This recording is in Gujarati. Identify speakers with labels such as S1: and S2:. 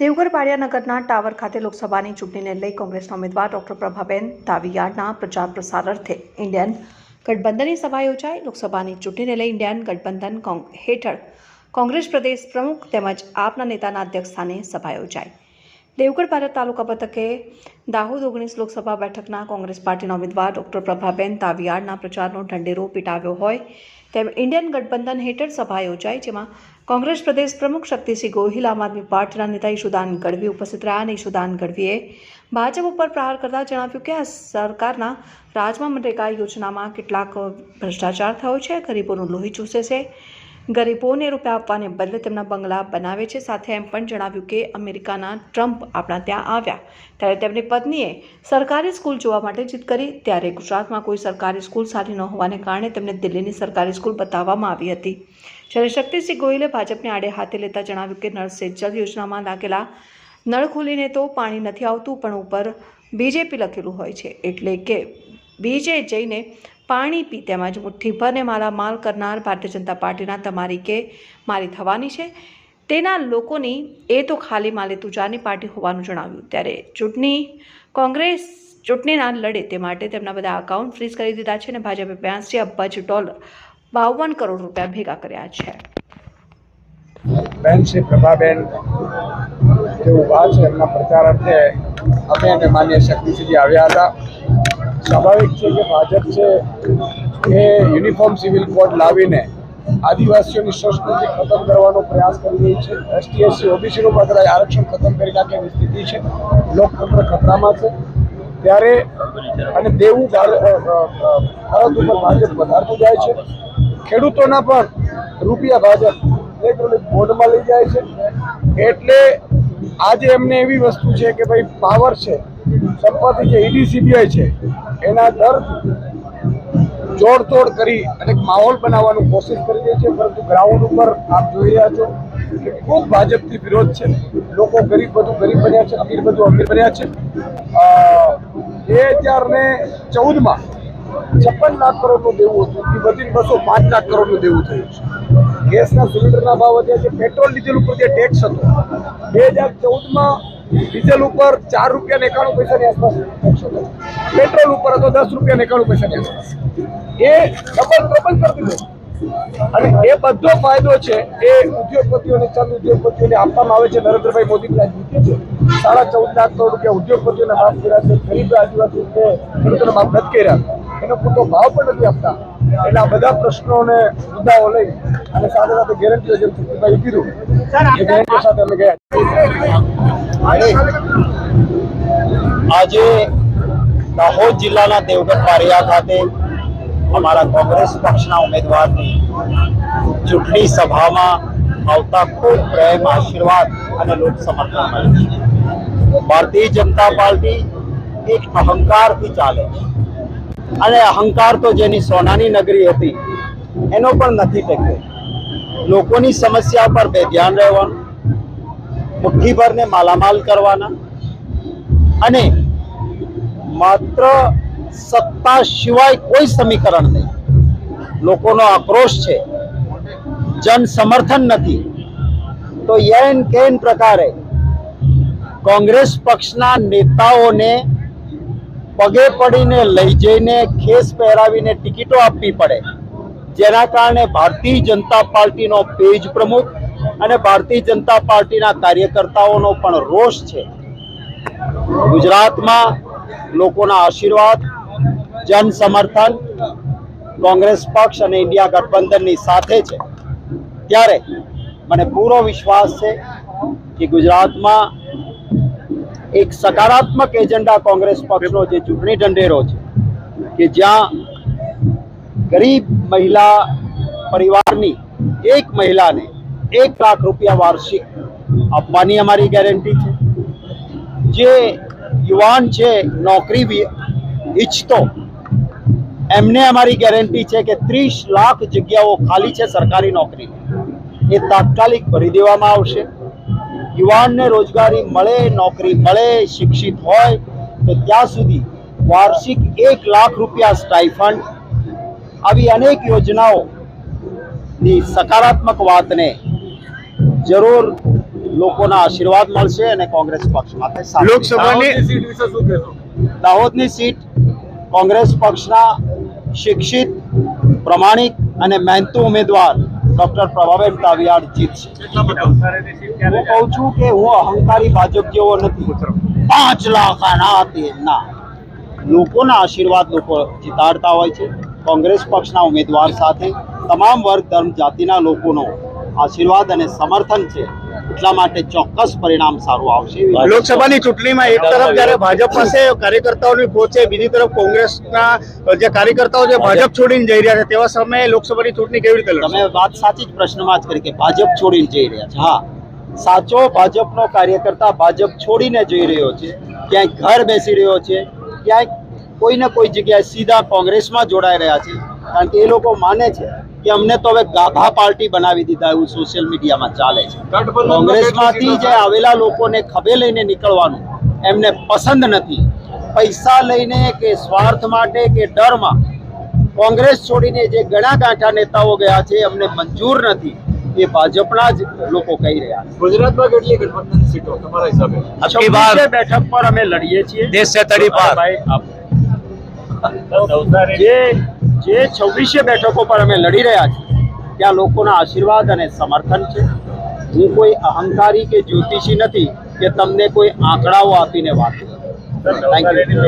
S1: દેવગઢ પાડિયાનગરના ટાવર ખાતે લોકસભાની ચૂંટણીને લઈ કોંગ્રેસના ઉમેદવાર ડોક્ટર પ્રભાબેન તાવીયાડના પ્રચાર પ્રસાર અર્થે ઇન્ડિયન ગઠબંધનની સભા યોજાઈ. લોકસભાની ચૂંટણીને લઈ ઇન્ડિયન ગઠબંધન હેઠળ કોંગ્રેસ પ્રદેશ પ્રમુખ તેમજ આપના નેતાના અધ્યક્ષસ્થાને સભા યોજાઈ. દેવગઢ ભારત તાલુકા પથકે દાહોદ ઓગણીસ લોકસભા બેઠકના કોંગ્રેસ પાર્ટીના ઉમેદવાર ડોક્ટર પ્રભાબેન તાવિયાડના પ્રચારનો ઢંઢેરો પીટાવ્યો હોય તેમ ઇન્ડિયન ગઠબંધન હેઠળ સભા યોજાઈ, જેમાં કોંગ્રેસ પ્રદેશ પ્રમુખ શક્તિસિંહ ગોહિલ, આમ આદમી પાર્ટીના નેતા ઈશુદાન ગઢવી ઉપસ્થિત રહ્યા અને ઈશુદાન ગઢવીએ ભાજપ ઉપર પ્રહાર કરતા જણાવ્યું કે આ સરકારના રાજમાં મનરેગા યોજનામાં કેટલાક ભ્રષ્ટાચાર થયો છે, ગરીબોનું લોહી ચૂસે છે ગરીબોને રૂપિયા આપવાને બદલે તેમના બંગલા બનાવે છે. સાથે એમ પણ જણાવ્યું કે અમેરિકાના ટ્રમ્પ આપણા ત્યાં આવ્યા. ત્યારે તેમની પત્નીએ સરકારી સ્કૂલ જોવા માટે જીદ કરી. ત્યારે ગુજરાતમાં કોઈ સરકારી સ્કૂલ સારી ન હોવાને કારણે તેમને દિલ્હીની સરકારી સ્કૂલ બતાવવામાં આવી હતી. જ્યારે શક્તિસિંહ ગોહિલે ભાજપને આડે હાથે લેતા જણાવ્યું કે નળ સે જલ યોજનામાં લાગેલા નળ ખોલીને તો પાણી નથી આવતું, પણ ઉપર બીજેપી લખેલું હોય છે. એટલે કે બીજે જઈને પાણી પી તેમજ મુઠ્ઠીભરને માલામાલ કરનાર ભારતીય જનતા પાર્ટીના તમારી કે મારી થવાની છે. તેના લોકોની એ તો ખાલી માલે તુજાની પાર્ટી હોવાનું જણાવ્યું. ત્યારે ચૂંટણી કોંગ્રેસ ચૂંટણીના લડે તે માટે તેમના બધા અકાઉન્ટ ફ્રીઝ કરી દીધા છે અને ભાજપે બ્યાસી અબજ ડોલર બાવન કરોડ રૂપિયા ભેગા કર્યા છે.
S2: બેન શ્રી પ્રભાબેન, જે ઊભા છે એમના પ્રચાર અર્થે અમે અને માન્ય શક્તિસિંહજી આવ્યા હતા. સ્વાભાવિક છે કે ભાજપ છે એ યુનિફોર્મ સિવિલ કોડ લાવીને આદિવાસીઓની સંસ્કૃતિ ખતમ કરવાનો પ્રયાસ કરી રહી છે. એસટી એસસી ઓબીસીનું કદાચ આરક્ષણ ખતમ કરી નાખે એવી સ્થિતિ છે. લોકતંત્ર ખતરામાં છે. ત્યારે અને દેવું ભારત ઉપર ભાજપ વધારતું જાય છે. ખેડૂતોના પણ રૂપિયા ભાજપ ઇલેક્ટ્રોનિક બોર્ડમાં લઈ જાય છે. એટલે આજે એમને એવી વસ્તુ છે કે ભાઈ પાવર છે. સંપત્તિ જે ઈડી સીબીઆઈ છે, એના દર જોડતોડ કરી અને માહોલ બનાવવાનું કોશિશ કરી રહી છે, પરંતુ ગ્રાઉન્ડ ઉપર આપ જોઈ રહ્યા છો કે ખૂબ ભાજપથી વિરોધ છે. લોકો ગરીબ બધું ગરીબ બન્યા છે, અમીર બધું અમીર બન્યા છે. બે હજાર ને ચૌદમાં છપ્પન લાખ કરોડનું દેવું હતું. એ વધીને બસો પાંચ લાખ કરોડનું દેવું થયું છે. ગેસના સિલિન્ડરના ભાવ વધ્યા છે, પેટ્રોલ, ડીઝલ ઉપર જે ટેક્સ હતો, બે હજાર ચૌદમાં ડીઝલ ઉપર ચાર રૂપિયા એકાણું પૈસાની આસપાસ પેટ્રોલ ઉપર હતો દસ રૂપિયા એકાણું પૈસાની આસપાસ. એ ડબલ ડબલ કરી દીધો. અને એ બધો ફાયદો છે એ ઉદ્યોગપતિઓને ચંદ ઉદ્યોગપતિઓને આપવામાં આવે છે. નરેન્દ્રભાઈ મોદી જીતે છે. સાડા ચૌદ લાખ કરોડ રૂપિયા ઉદ્યોગપતિઓને માફ કર્યા છે ગરીબ આદિવાસી છે ખેડૂતોને માફ નથી કર્યા. એનો પૂરતો ભાવ પણ નથી આપતા. એટલે આ બધા પ્રશ્નોને મુદ્દાઓ લઈ અને સાથે સાથે ગેરંટીઓ જેમ કીધું. એ ગેરંટીઓ સાથે અમે ગયા.
S3: આજે દાહોદ જિલ્લાના દેવગઢ પારિયા ખાતે અમારા કોંગ્રેસ પક્ષના ઉમેદવારની ચૂંટણી સભામાં આવતા ખૂબ પ્રેમ, આશીર્વાદ અને લોક સમર્થન મળે છે. ભારતીય જનતા પાર્ટી એક અહંકારથી ચાલે છે. અને અહંકાર તો જેની સોનાની નગરી હતી, એનો પણ નથી ટક્યો લોકોની સમસ્યા પર બે ધ્યાન રહેવાનું મુઠ્ઠીભરને માલામાલ કરવાના અને માત્ર સત્તા સિવાય કોઈ સમીકરણ નહીં. લોકોનો આક્રોશ છે. જન સમર્થન નથી. તો એન કેન પ્રકારે કોંગ્રેસ પક્ષના નેતાઓને પગે પડીને લઈ જઈને ખેસ પહેરાવીને ટિકિટો આપવી પડે. જેના કારણે ભારતીય જનતા પાર્ટીનો પેજ પ્રમુખ અને ભારતીય જનતા પાર્ટીના કાર્યકર્તાઓનો પણ રોષ છે. ગુજરાતમાં લોકોના આશીર્વાદ જન સમર્થન કોંગ્રેસ પક્ષ અને ઇન્ડિયા ગઠબંધનની સાથે છે. ત્યારે મને પૂરો વિશ્વાસ છે કે ગુજરાતમાં એક સકારાત્મક એજન્ડા કોંગ્રેસ પક્ષનો જે ચૂંટણી ઢંઢેરો છે, કે જ્યાં ગરીબ મહિલા પરિવારની એક મહિલાને એક લાખ રૂપિયા વાર્ષિક આપવાની અમારી ગેરંટી છે. જે યુવાન છે, નોકરી ઈચ્છતો, એમને અમારી ગેરંટી છે કે ત્રીસ લાખ જગ્યાઓ ખાલી છે સરકારી નોકરી એ તાત્કાલિક ભરી દેવામાં આવશે. યુવાનને રોજગારી મળે, નોકરી મળે, શિક્ષિત હોય, તો ત્યાં સુધી વાર્ષિક એક લાખ રૂપિયા સ્ટાઇફંડ આવી અનેક યોજનાઓની સકારાત્મક વાતને જરૂર લોકોના આશીર્વાદ મળશે અને કોંગ્રેસ પક્ષ માટે
S2: લોકસભાની સીટ વિશે શું કહેશો?
S3: દાહોદની સીટ કોંગ્રેસ પક્ષના શિક્ષિત પ્રમાણિક અને મહેનતુ ઉમેદવાર ડોક્ટર પ્રભાબેન તાવિયાડ જીતશે. હું કહું છું કે હું અહંકારી ભાજપ જેવો નથી. પાંચ લાખ આના તે ના. લોકોના આશીર્વાદ લોકો જીતાડતા હોય છે. કોંગ્રેસ પક્ષના ઉમેદવાર સાથે તમામ વર્ગ ધર્મ જાતિના લોકોનો આશીર્વાદ અને સમર્થન છે એટલા માટે ચોક્કસ પરિણામ સારું આવશે
S4: લોકસભાની ચૂંટણીમાં એક તરફ જયારે ભાજપ પાસે કાર્યકર્તાઓની પહોંચ છે બીજી તરફ કોંગ્રેસના જે કાર્યકર્તાઓ જે ભાજપ છોડીને જઈ રહ્યા છે. તેવા સમયે લોકસભાની ચૂંટણી કેવી રીતે
S3: તમે વાત સાચી જ પ્રશ્નમાં જ કરી કે ભાજપ છોડીને જઈ રહ્યા છે. હા સાચો ભાજપનો કાર્યકર્તા ભાજપ છોડીને જઈ રહ્યો છે ક્યાંય ઘર બેસી રહ્યો છે ક્યાંય કોઈ ને કોઈ જગ્યાએ સીધા કોંગ્રેસમાં જોડાઈ રહ્યા છે કારણ કે એ લોકો માને છે કે અમને તો હવે ગાભા પાર્ટી બનાવી દીધા એવું સોશિયલ મીડિયામાં ચાલે છે. કોંગ્રેસમાંથી જે આવેલા લોકોને ખભે લઈને નીકળવાનું એમને પસંદ નથી. પૈસા લઈને કે સ્વાર્થ માટે કે ડરમાં કોંગ્રેસ છોડીને જે ગણા ગાંઠા નેતાઓ ગયા છે અમને મંજૂર નથી. એ ભાજપના જ લોકો કહી રહ્યા છે.
S2: ગુજરાતમાં કેટલી ગઠબંધન સીટો તમારા હિસાબે?
S3: બેઠક પર અમે લડીએ છીએ.
S4: દેશ છે તડી પાર.
S3: જે જે છવ્વીસે બેઠકો પર અમે લડી રહ્યા છીએ, ત્યાં લોકોના આશીર્વાદ અને સમર્થન છે હું કોઈ અહંકારી કે જ્યોતિષી નથી કે તમને કોઈ આંકડાઓ આપીને વાત. Thank you.